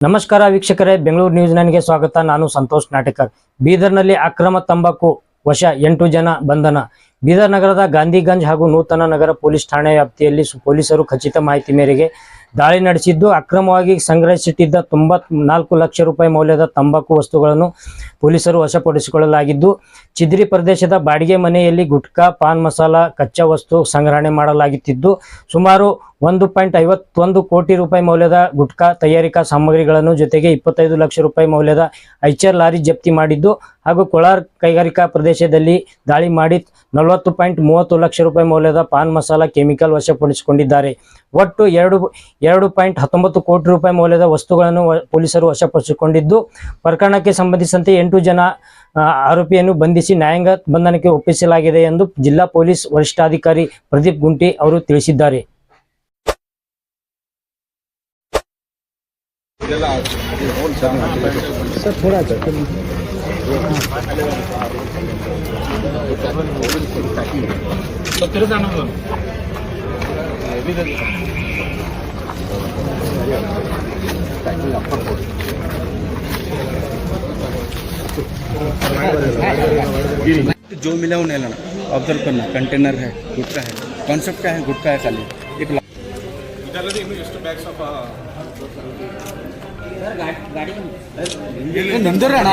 ನಮಸ್ಕಾರ ವೀಕ್ಷಕರೇ, ಬೆಂಗಳೂರು ನ್ಯೂಸ್ ನನ್ಗೆ ಸ್ವಾಗತ. ನಾನು ಸಂತೋಷ್ ನಾಟಕರ್. ಬೀದರ್ನಲ್ಲಿ ಅಕ್ರಮ ತಂಬಾಕು ವಶ, ಎಂಟು ಜನ ಬಂಧನ. ಬೀದರ್ ನಗರದ ಗಾಂಧಿಗಂಜ್ ಹಾಗೂ ನೂತನ ನಗರ ಪೊಲೀಸ್ ಠಾಣೆ ವ್ಯಾಪ್ತಿಯಲ್ಲಿ ಪೊಲೀಸರು ಖಚಿತ ಮಾಹಿತಿ ಮೇರೆಗೆ ದಾಳಿ ನಡೆಸಿದ್ದು, ಅಕ್ರಮವಾಗಿ ಸಂಗ್ರಹಿಸಿಟ್ಟಿದ್ದ ತೊಂಬತ್ ನಾಲ್ಕು ಲಕ್ಷ ರೂಪಾಯಿ ಮೌಲ್ಯದ ತಂಬಾಕು ವಸ್ತುಗಳನ್ನು ಪೊಲೀಸರು ವಶಪಡಿಸಿಕೊಳ್ಳಲಾಗಿದ್ದು, ಚಿದ್ರಿ ಪ್ರದೇಶದ ಬಾಡಿಗೆ ಮನೆಯಲ್ಲಿ ಗುಟ್ಕಾ, ಪಾನ್ ಮಸಾಲ, ಕಚ್ಚಾ ವಸ್ತು ಸಂಗ್ರಹಣೆ ಮಾಡಲಾಗುತ್ತಿದ್ದು, ಸುಮಾರು ಒಂದು ಪಾಯಿಂಟ್ ಐವತ್ತೊಂದು ಕೋಟಿ ರೂಪಾಯಿ ಮೌಲ್ಯದ ಗುಟ್ಕಾ ತಯಾರಿಕಾ ಸಾಮಗ್ರಿಗಳನ್ನು ಜೊತೆಗೆ ಇಪ್ಪತ್ತೈದು ಲಕ್ಷ ರೂಪಾಯಿ ಮೌಲ್ಯದ ಐಚರ್ ಲಾರಿ ಜಪ್ತಿ ಮಾಡಿದ್ದು ಹಾಗೂ ಕೊಳಾರ್ ಕೈಗಾರಿಕಾ ಪ್ರದೇಶದಲ್ಲಿ ದಾಳಿ ಮಾಡಿ ನಲವತ್ತು ಪಾಯಿಂಟ್ ಮೂವತ್ತು ಲಕ್ಷ ರೂಪಾಯಿ ಮೌಲ್ಯದ ಪಾನ್ ಮಸಾಲ ಕೆಮಿಕಲ್ ವಶಪಡಿಸಿಕೊಂಡಿದ್ದಾರೆ. ಒಟ್ಟು ಎರಡು ಎರಡು ಪಾಯಿಂಟ್ ಹತ್ತೊಂಬತ್ತು ಕೋಟಿ ರೂಪಾಯಿ ಮೌಲ್ಯದ ವಸ್ತುಗಳನ್ನು ಪೊಲೀಸರು ವಶಪಡಿಸಿಕೊಂಡಿದ್ದು ಪ್ರಕರಣಕ್ಕೆ ಸಂಬಂಧಿಸಿದಂತೆ ಎಂಟು ಜನ ಆರೋಪಿಯನ್ನು ಬಂಧಿಸಿ ನ್ಯಾಯಾಂಗ ಬಂಧನಕ್ಕೆ ಒಪ್ಪಿಸಲಾಗಿದೆ ಎಂದು ಜಿಲ್ಲಾ ಪೊಲೀಸ್ ವರಿಷ್ಠಾಧಿಕಾರಿ ಪ್ರದೀಪ್ ಗುಂಟಿ ಅವರು ತಿಳಿಸಿದ್ದಾರೆ जो मिला उन्हें लाना। ऑब्ज़र्व करना कंटेनर है गुटका है। कॉन्सेप्ट क्या है? गुटका है खाली। एक लाख गाड़ी नंदर रहना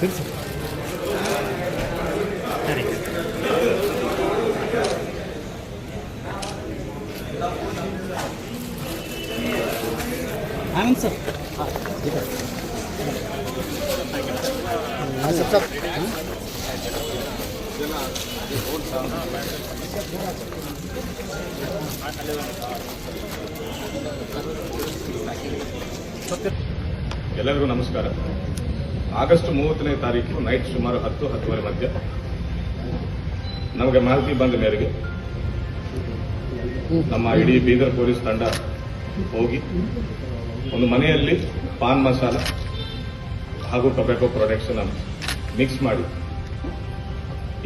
తెలుసు. ఆనంద్ సార్. సార్ ಎಲ್ಲರಿಗೂ ನಮಸ್ಕಾರ ಆಗಸ್ಟ್ ಮೂವತ್ತನೇ ತಾರೀಕು ನೈಟ್ ಸುಮಾರು ಹತ್ತು, ಹತ್ತುವರೆ ಮಧ್ಯ. ನಮಗೆ ಮಾಹಿತಿ ಬಂದ ಮೇರೆಗೆ ನಮ್ಮ ಇಡೀ ಬೀದರ್ ಪೊಲೀಸ್ ತಂಡ ಹೋಗಿ ಒಂದು ಮನೆಯಲ್ಲಿ ಪಾನ್ ಮಸಾಲ ಹಾಗೂ ಟೊಬ್ಯಾಕೋ ಪ್ರಾಡಕ್ಟ್ಸ್ ಮಿಕ್ಸ್ ಮಾಡಿ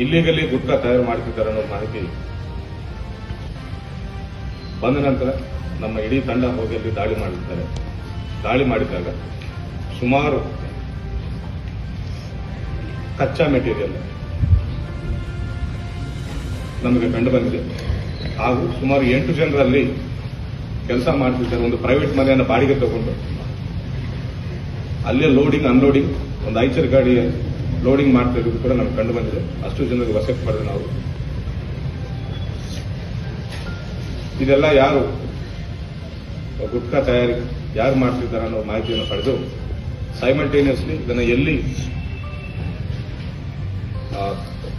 ಇಲ್ಲಿಗಲ್ಲಿ ಗುಟ್ಕಾ ತಯಾರು ಮಾಡ್ತಿದ್ದಾರೆ ಅನ್ನೋ ಮಾಹಿತಿ ಬಂದ ನಂತರ ನಮ್ಮ ಇಡೀ ತಂಡ ಹೋಗಿ ಅಲ್ಲಿ ದಾಳಿ ಮಾಡಿದ್ದಾರೆ. ದಾಳಿ ಮಾಡಿದಾಗ ಸುಮಾರು ಕಚ್ಚಾ ಮೆಟೀರಿಯಲ್. ನಮಗೆ ಕಂಡು ಬಂದಿದೆ. ಹಾಗೂ ಸುಮಾರು ಎಂಟು ಜನರಲ್ಲಿ ಕೆಲಸ ಮಾಡ್ತಿದ್ದಾರೆ. ಒಂದು ಪ್ರೈವೇಟ್ ಮನೆಯನ್ನು ಬಾಡಿಗೆ ತಗೊಂಡು. ಅಲ್ಲೇ ಲೋಡಿಂಗ್ ಅನ್ಲೋಡಿಂಗ್ ಒಂದು ಐಚರ್ ಗಾಡಿ ಲೋಡಿಂಗ್ ಮಾಡ್ತಿರೋದು ಕೂಡ ನಮ್ಗೆ ಕಂಡು ಬಂದಿದೆ. ಅಷ್ಟು ಜನರಿಗೆ ವಸತಿ ಪಡೆದ ನಾವು. ಇದೆಲ್ಲ ಯಾರು? ಗುಟ್ಕಾ ತಯಾರಿ ಯಾರು ಮಾಡ್ತಿದ್ದಾರೆ ಅನ್ನೋ ಮಾಹಿತಿಯನ್ನು ಪಡೆದು ಸೈಮಲ್ಟೇನಿಯಸ್ಲಿ ಇದನ್ನು ಎಲ್ಲಿ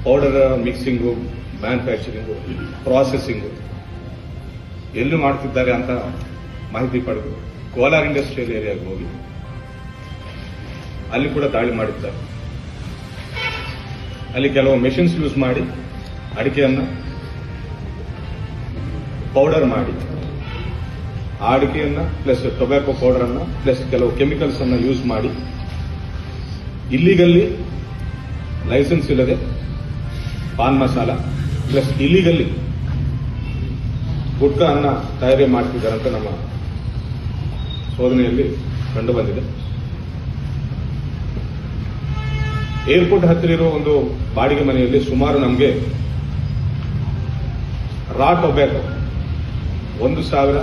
ಪೌಡರ್ ಮಿಕ್ಸಿಂಗು ಮ್ಯಾನುಫ್ಯಾಕ್ಚರಿಂಗು ಪ್ರಾಸೆಸಿಂಗು ಎಲ್ಲಿ ಮಾಡ್ತಿದ್ದಾರೆ ಅಂತ ಮಾಹಿತಿ ಪಡೆದು ಕೋಲಾರ್ ಇಂಡಸ್ಟ್ರಿಯಲ್ ಏರಿಯಾಗೆ ಹೋಗಿ. ಅಲ್ಲಿ ಕೂಡ ದಾಳಿ ಮಾಡಿದ್ದಾರೆ. ಅಲ್ಲಿ ಕೆಲವು ಮೆಷಿನ್ಸ್ ಯೂಸ್ ಮಾಡಿ, ಅಡಿಕೆಯನ್ನು ಪೌಡರ್ ಮಾಡಿ ಆ ಅಡಿಕೆಯನ್ನು ಪ್ಲಸ್ ಟೊಬ್ಯಾಕೋ ಪೌಡರ್ ಅನ್ನ ಪ್ಲಸ್ ಕೆಲವು ಕೆಮಿಕಲ್ಸ್ ಅನ್ನ ಯೂಸ್ ಮಾಡಿ ಇಲ್ಲಿಗಲ್ಲಿ ಲೈಸೆನ್ಸ್ ಇಲ್ಲದೆ ಪಾನ್ ಮಸಾಲ ಪ್ಲಸ್ ಇಲ್ಲಿಗಲ್ಲಿ ಗುಟ್ಕಾ ಅನ್ನ ತಯಾರಿ ಮಾಡ್ತಿದ್ದಾರೆ ಅಂತ ನಮ್ಮ ಶೋಧನೆಯಲ್ಲಿ ಕಂಡು ಬಂದಿದೆ ಏರ್ಪೋರ್ಟ್ ಹತ್ತಿರ ಇರುವ ಒಂದು ಬಾಡಿಗೆ ಮನೆಯಲ್ಲಿ ಸುಮಾರು ನಮಗೆ ರಾ ಟೊಬ್ಯಾಕೊ ಒಂದು ಸಾವಿರ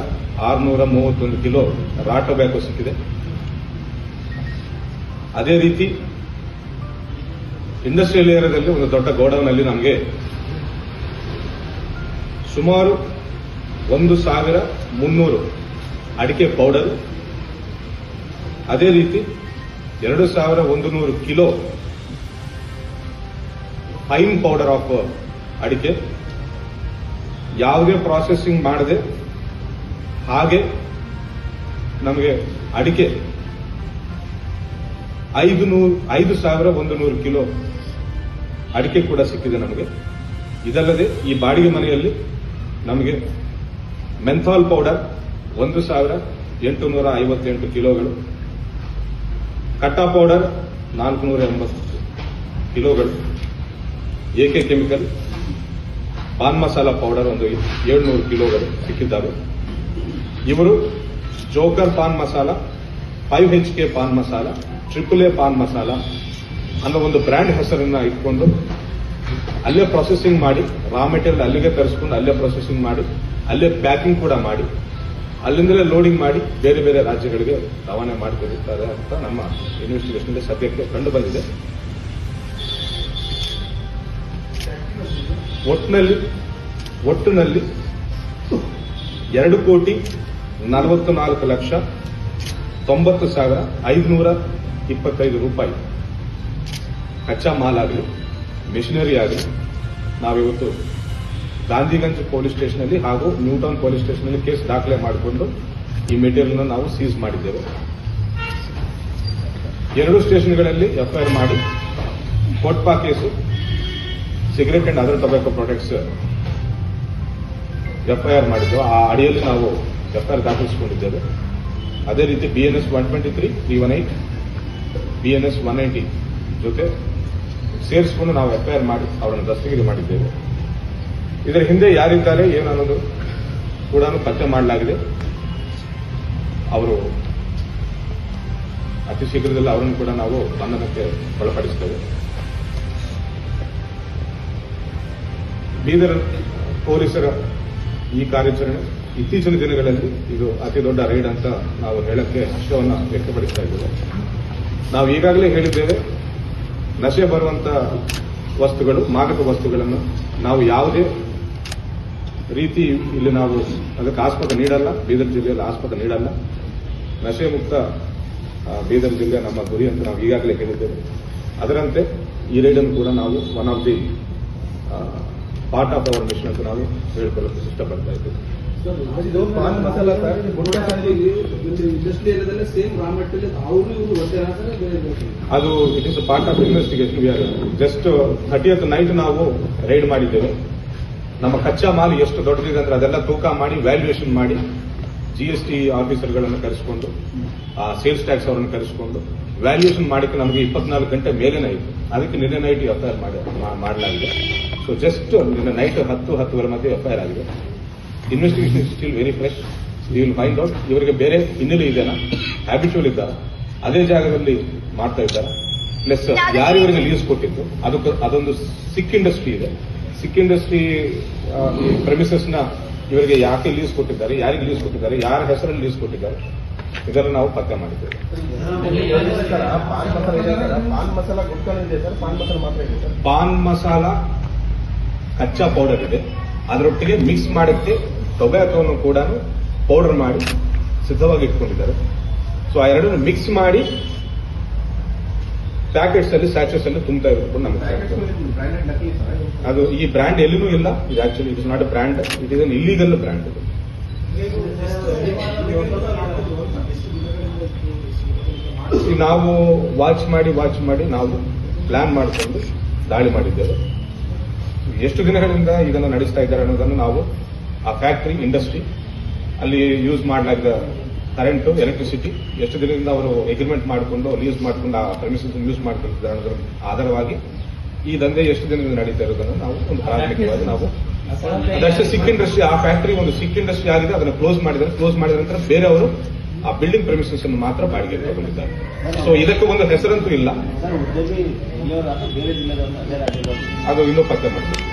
ಆರುನೂರ ಮೂವತ್ತೊಂದು ಕಿಲೋ ರಾ ಟೊಬ್ಯಾಕೊ ಸಿಕ್ಕಿದೆ. ಅದೇ ರೀತಿ ಇಂಡಸ್ಟ್ರಿಯಲ್ ಏರಿಯಾದಲ್ಲಿ ಒಂದು ದೊಡ್ಡ ಗೋಡೌನ್ ಅಲ್ಲಿ ನಮಗೆ ಸುಮಾರು ಒಂದು ಸಾವಿರ ಮುನ್ನೂರು ಅಡಿಕೆ ಪೌಡರ್ ಅದೇ ರೀತಿ ಎರಡು ಸಾವಿರ ಒಂದು ನೂರು ಕಿಲೋ ಫೈನ್ ಪೌಡರ್ ಆಫ್ ಅಡಿಕೆ. ಯಾವುದೇ ಪ್ರಾಸೆಸಿಂಗ್ ಮಾಡದೆ ಹಾಗೆ ನಮಗೆ ಅಡಿಕೆ ಐದು ನೂರು ಐದು ಸಾವಿರ ಒಂದು ನೂರು ಕಿಲೋ ಅಡಿಕೆ ಕೂಡ ಸಿಕ್ಕಿದೆ ನಮಗೆ. ಇದಲ್ಲದೆ ಈ ಬಾಡಿಗೆ ಮನೆಯಲ್ಲಿ ನಮಗೆ ಮೆಂಥಾಲ್ ಪೌಡರ್ ಒಂದು ಸಾವಿರ ಎಂಟು ನೂರ ಐವತ್ತೆಂಟು ಕಿಲೋಗಳು, ಕಟ್ಟಾ ಪೌಡರ್ ನಾಲ್ಕುನೂರ ಎಂಬತ್ತು ಕಿಲೋಗಳು ಎಕೆ ಕೆಮಿಕಲ್, ಪಾನ್ ಮಸಾಲ ಪೌಡರ್ ಒಂದು ಏಳ್ನೂರು ಕಿಲೋಗಳು ಸಿಕ್ಕಿದ್ದಾವೆ. ಇವರು joker pan masala, five H K pan masala, triple A pan masala ಅನ್ನೋ ಒಂದು ಬ್ರ್ಯಾಂಡ್ ಹೆಸರನ್ನ ಇಟ್ಕೊಂಡು ಅಲ್ಲೇ ಪ್ರೊಸೆಸಿಂಗ್ ಮಾಡಿ ರಾ ಮೆಟೀರಿಯಲ್ ಅಲ್ಲಿಗೆ ತರಿಸ್ಕೊಂಡು ಅಲ್ಲೇ ಪ್ರೊಸೆಸಿಂಗ್ ಮಾಡಿ, ಅಲ್ಲೇ ಪ್ಯಾಕಿಂಗ್ ಕೂಡ ಮಾಡಿ, ಅಲ್ಲಿಂದಲೇ ಲೋಡಿಂಗ್ ಮಾಡಿ ಬೇರೆ ಬೇರೆ ರಾಜ್ಯಗಳಿಗೆ ರವಾನೆ ಮಾಡ್ತಿರ್ತಾರೆ ಅಂತ ನಮ್ಮ ಇನ್ವೆಸ್ಟಿಗೇಷನ್ ಸದ್ಯಕ್ಕೆ ಕಂಡು ಬಂದಿದೆ. ಒಟ್ಟಿನಲ್ಲಿ ಒಟ್ಟಿನಲ್ಲಿ ಎರಡು ಕೋಟಿ ನಲವತ್ತು ನಾಲ್ಕು ಲಕ್ಷ ತೊಂಬತ್ತು ಸಾವಿರ ಐದುನೂರ ಇಪ್ಪತ್ತೈದು ರೂಪಾಯಿ. ಕಚ್ಚಾ ಮಾಲ್ ಆಗಲಿ ಮಿಷನರಿ ಆಗಲಿ ನಾವಿವತ್ತು ಗಾಂಧಿಗಂಜ್ ಪೊಲೀಸ್ ಸ್ಟೇಷನಲ್ಲಿ ಹಾಗೂ ನ್ಯೂಟೌನ್ ಪೊಲೀಸ್ ಸ್ಟೇಷನಲ್ಲಿ ಕೇಸ್ ದಾಖಲೆ ಮಾಡಿಕೊಂಡು ಈ ಮೆಟೀರಿಯಲ್ನ ನಾವು ಸೀಸ್ ಮಾಡಿದ್ದೇವೆ. ಎರಡು ಸ್ಟೇಷನ್ಗಳಲ್ಲಿ ಎಫ್ಐಆರ್ ಮಾಡಿ, COTPA case, cigarette and other tobacco products FIR ಮಾಡಿದ್ದೆವು. ಆ ಅಡಿಯಲ್ಲಿ ನಾವು ಎಫ್ಐಆರ್ ದಾಖಲಿಸಿಕೊಂಡಿದ್ದೇವೆ. ಅದೇ ರೀತಿ B N S one twenty three three one eight B one ninety ಜೊತೆ ಸೇರಿಸಿಕೊಂಡು ನಾವು ಎಫ್ಐಆರ್ ಮಾಡಿ ಅವರನ್ನು ದಸ್ತಗಿರಿ ಮಾಡಿದ್ದೇವೆ. ಇದರ ಹಿಂದೆ ಯಾರಿದ್ದಾರೆ, ಏನು ಅನ್ನೋದು ಕೂಡ ಪತ್ತೆ ಮಾಡಲಾಗಿದೆ. ಅವರು ಅತಿ ಶೀಘ್ರದಲ್ಲಿ ಅವರನ್ನು ಕೂಡ ನಾವು ಬಂಧನಕ್ಕೆ ಒಳಪಡಿಸ್ತೇವೆ. ಬೀದರ್ ಪೊಲೀಸರ ಈ ಕಾರ್ಯಾಚರಣೆ ಇತ್ತೀಚಿನ ದಿನಗಳಲ್ಲಿ ಇದು ಅತಿ ದೊಡ್ಡ ರೈಡ್ ಅಂತ ನಾವು ಹೇಳಕ್ಕೆ ಹರ್ಷವನ್ನು ವ್ಯಕ್ತಪಡಿಸ್ತಾ ಇದ್ದೇವೆ. ನಾವು ಈಗಾಗಲೇ ಹೇಳಿದ್ದೇವೆ ನಶೆ ಬರುವಂತ ವಸ್ತುಗಳು, ಮಾದಕ ವಸ್ತುಗಳನ್ನು ನಾವು ಯಾವುದೇ ರೀತಿ ಇಲ್ಲಿ ನಾವು ಅದಕ್ಕೆ ಆಸ್ಪದ ನೀಡಲ್ಲ, ಬೀದರ್ ಜಿಲ್ಲೆಯಲ್ಲಿ ಆಸ್ಪದ ನೀಡಲ್ಲ. ನಶೆ ಮುಕ್ತ ಬೀದರ್ ಜಿಲ್ಲೆ ನಮ್ಮ ಗುರಿ ಅಂತ ನಾವು ಈಗಾಗಲೇ ಹೇಳಿದ್ದೇವೆ. ಅದರಂತೆ ಈ ರೈಡನ್ನು ಕೂಡ ನಾವು one of the part of our mission ಅಂತ ನಾವು ಹೇಳಿಕೊಳ್ಳಲು ಇಷ್ಟಪಡ್ತಾ ಇದ್ದೇವೆ. ಇದು ಪಾನ್ ಮಸಾಲ ಅದು it is part of investigation we are just thirtieth night ನಾವು ರೈಡ್ ಮಾಡಿದ್ದೇವೆ. ನಮ್ಮ ಕಚ್ಚಾ ಮಾಲ್ ಎಷ್ಟು ದೊಡ್ಡದಿದೆ ಅಂದ್ರೆ ಅದೆಲ್ಲ ತೂಕ ಮಾಡಿ ವ್ಯಾಲ್ಯೂಯೇಷನ್ ಮಾಡಿ ಜಿ ಎಸ್ ಟಿ ಆಫೀಸರ್ಗಳನ್ನು ಕರೆಸಿಕೊಂಡು, ಆ ಸೇಲ್ಸ್ ಟ್ಯಾಕ್ಸ್ ಅವರನ್ನು ಕರೆಸಿಕೊಂಡು ವ್ಯಾಲ್ಯೂಯೇಷನ್ ಮಾಡಿಕ್ಕೆ ನಮಗೆ ಇಪ್ಪತ್ನಾಲ್ಕು ಗಂಟೆ ಮೇಲೆ ಇತ್ತು ಅದಕ್ಕೆ ನಿನ್ನೆ ನೈಟ್ ಎಫ್ಐಆರ್ ಮಾಡಲಾಗಿದೆ. ಸೊ ಜಸ್ಟ್ ನಿನ್ನೆ ನೈಟ್ ಹತ್ತು ಹತ್ತುವರೆ ಮಧ್ಯೆ ಎಫ್ಐಆರ್ ಆಗಿದೆ. Investigation is still very fresh you will find out ಇವರಿಗೆ ಬೇರೆ ಹಿನ್ನೆಲೆ ಇದೆನಾ ಹ್ಯಾಬಿಚುವಲ್ ಇದ್ದಾರ. ಅದೇ ಜಾಗದಲ್ಲಿ ಮಾಡ್ತಾ ಇದ್ದಾರೆ. ಪ್ಲಸ್ ಯಾರು ಇವರಿಗೆ ಲೀಸ್ ಕೊಟ್ಟಿದ್ದು? ಅದಕ್ಕೆ ಅದೊಂದು ಸಿಕ್ ಇಂಡಸ್ಟ್ರಿ ಇದೆ. ಸಿಕ್ ಇಂಡಸ್ಟ್ರಿ ಪ್ರೆಮಿಸಸ್ನ ಇವರಿಗೆ ಯಾಕೆ ಲೀಸ್ ಕೊಟ್ಟಿದ್ದಾರೆ? ಯಾರಿಗೆ ಲೀಸ್ ಕೊಟ್ಟಿದ್ದಾರೆ? ಯಾರ ಹೆಸರಲ್ಲಿ ಲೀಸ್ ಕೊಟ್ಟಿದ್ದಾರೆ? ಇದನ್ನು ನಾವು ಪತ್ತೆ ಮಾಡಿದ್ದೇವೆ. ಪಾನ್ ಮಸಾಲ ಕಚ್ಚಾ ಪೌಡರ್ ಇದೆ. ಅದರೊಟ್ಟಿಗೆ ಮಿಕ್ಸ್ ಮಾಡಕ್ಕೆ ಟೊಬ್ಯಾಕೋನು ಕೂಡ ಪೌಡರ್ ಮಾಡಿ ಸಿದ್ಧವಾಗಿ ಇಟ್ಕೊಂಡಿದ್ದಾರೆ. ಸೊ ಆ ಎರಡನ್ನು ಮಿಕ್ಸ್ ಮಾಡಿ ಪ್ಯಾಕೆಟ್ಸ್ ಅಲ್ಲಿ ಸ್ಯಾಚಸ್ ಅಲ್ಲಿ ತುಂಬ್ತಾ ಇರೋದು ನಮಗೆ ಅದು ಈ ಬ್ರ್ಯಾಂಡ್ ಎಲ್ಲಿನೂ ಇಲ್ಲ. ಇದು actually it is not a brand it is an illegal brand ಇದು ನಾವು ವಾಚ್ ಮಾಡಿ ವಾಚ್ ಮಾಡಿ ನಾವು ಪ್ಲಾನ್ ಮಾಡಿಕೊಂಡು ದಾಳಿ ಮಾಡಿದ್ದೇವೆ. ಎಷ್ಟು ದಿನಗಳಿಂದ ಇದನ್ನು ನಡೆಸ್ತಾ ಇದ್ದಾರೆ ಅನ್ನೋದನ್ನು ನಾವು ಆ ಫ್ಯಾಕ್ಟರಿ ಇಂಡಸ್ಟ್ರಿ ಅಲ್ಲಿ ಯೂಸ್ ಮಾಡಲಾಗಿದ್ದ ಕರೆಂಟು ಎಲೆಕ್ಟ್ರಿಸಿಟಿ ಎಷ್ಟು ದಿನದಿಂದ ಅವರು ಅಗ್ರಿಮೆಂಟ್ ಮಾಡಿಕೊಂಡು ಯೂಸ್ ಮಾಡಿಕೊಂಡು ಆ ಪ್ರಮಿಸಸ್ ಯೂಸ್ ಮಾಡ್ಕೊಂಡಿದ್ದಾರೆ ಅನ್ನೋದ್ರ ಆಧಾರವಾಗಿ ಈ ದಂಧೆ ಎಷ್ಟು ದಿನದಿಂದ ನಡೀತಾ ಇರೋದನ್ನು ನಾವು ಒಂದು ಪ್ರಾಥಮಿಕವಾಗಿ ನಾವು ಅದಷ್ಟೇ ಸಿಕ್ ಇಂಡಸ್ಟ್ರಿ ಆ ಫ್ಯಾಕ್ಟರಿ ಒಂದು ಸಿಕ್ ಇಂಡಸ್ಟ್ರಿ ಆಗಿದೆ ಅದನ್ನು ಕ್ಲೋಸ್ ಮಾಡಿದ್ದಾರೆ. ಕ್ಲೋಸ್ ಮಾಡಿದ ನಂತರ ಬೇರೆಯವರು ಆ ಬಿಲ್ಡಿಂಗ್ ಪ್ರಮಿಸಸ್ ಅನ್ನು ಮಾತ್ರ ಬಾಡಿಗೆ ತಗೊಂಡಿದ್ದಾರೆ. ಸೊ ಇದಕ್ಕೆ ಒಂದು ಹೆಸರಂತೂ ಇಲ್ಲ. ಅದೇ ಇನ್ನೂ ಪತ್ತೆ ಮಾಡಬೇಕು.